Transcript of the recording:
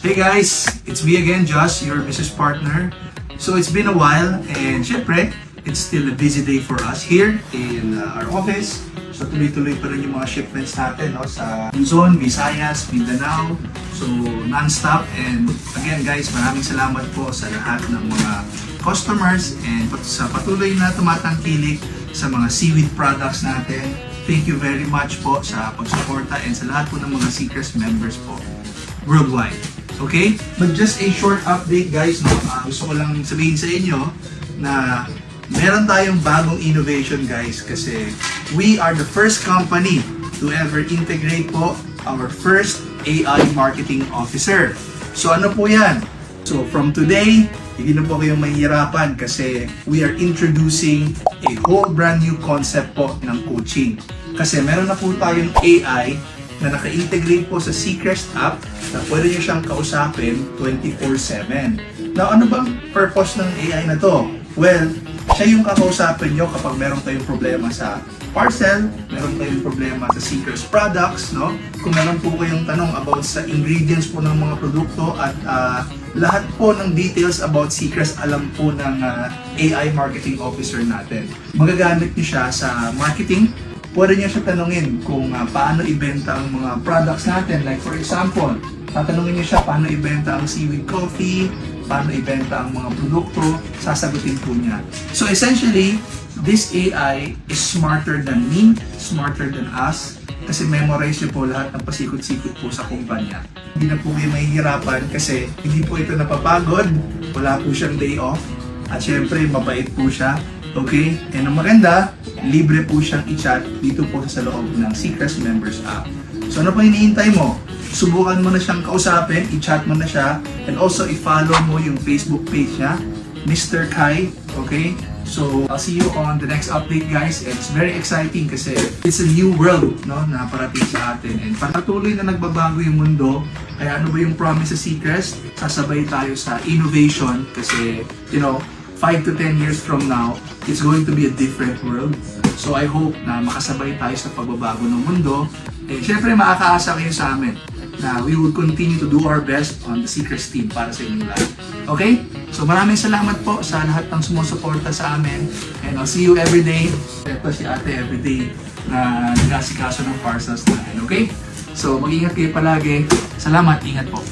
Hey guys, it's me again, Josh, your business partner. So it's been a while and syempre, it's still a busy day for us here in uh, our office. So tuloy-tuloy pa rin yung mga shipments natin no, sa Luzon, Visayas, Mindanao. So non-stop and again guys, maraming salamat po sa lahat ng mga customers and pat- sa patuloy na tumatangkilik sa mga seaweed products natin. Thank you very much po sa pagsuporta and sa lahat po ng mga Seekers members po worldwide. Okay? But just a short update guys, no? Ah, gusto ko lang sabihin sa inyo na meron tayong bagong innovation guys kasi we are the first company to ever integrate po our first AI marketing officer. So ano po yan? So from today, hindi na po kayong mahihirapan kasi we are introducing a whole brand new concept po ng coaching. Kasi meron na po tayong AI na naka-integrate po sa Seekers app na pwede nyo siyang kausapin 24-7. Now, ano bang purpose ng AI na to? Well, siya yung kakausapin nyo kapag meron kayong problema sa parcel, meron kayong problema sa Seekers products, no? Kung meron po kayong tanong about sa ingredients po ng mga produkto at ah, lahat po ng details about Seekers alam po ng ah, AI marketing officer natin. Magagamit niyo siya sa marketing, pwede niyo siya tanungin kung ah, paano ibenta ang mga products natin. Like for example, tatanungin niyo siya paano ibenta ang seaweed coffee, paano ibenta ang mga produkto, sasagutin po niya. So essentially, this AI is smarter than me, smarter than us, kasi memorize niyo po lahat ng pasikot-sikot po sa kumpanya. Hindi na po kayo mahihirapan kasi hindi po ito napapagod, wala po siyang day off, at syempre mabait po siya. Okay? And ang maganda, libre po siyang i-chat dito po sa loob ng Seekers Members app. So ano pa hinihintay mo? Subukan mo na siyang kausapin, i-chat mo na siya, and also i-follow mo yung Facebook page niya, Mr. Kai, okay? So, I'll see you on the next update guys. It's very exciting kasi it's a new world no, na parating sa atin. And patuloy na nagbabago yung mundo. Kaya ano ba yung promise sa Seekers? Sasabay tayo sa innovation kasi, you know, 5 to 10 years from now, it's going to be a different world. So I hope na makasabay tayo sa pagbabago ng mundo. Eh, syempre makakaasa kayo sa amin na we will continue to do our best on the Seekers team para sa inyong lahat. Okay? So maraming salamat po sa lahat ng sumusuporta sa amin. And I'll see you every day. Ito si ate every day na nag-asikaso ng parcels natin. Okay? So mag-ingat kayo palagi. Salamat. Ingat po.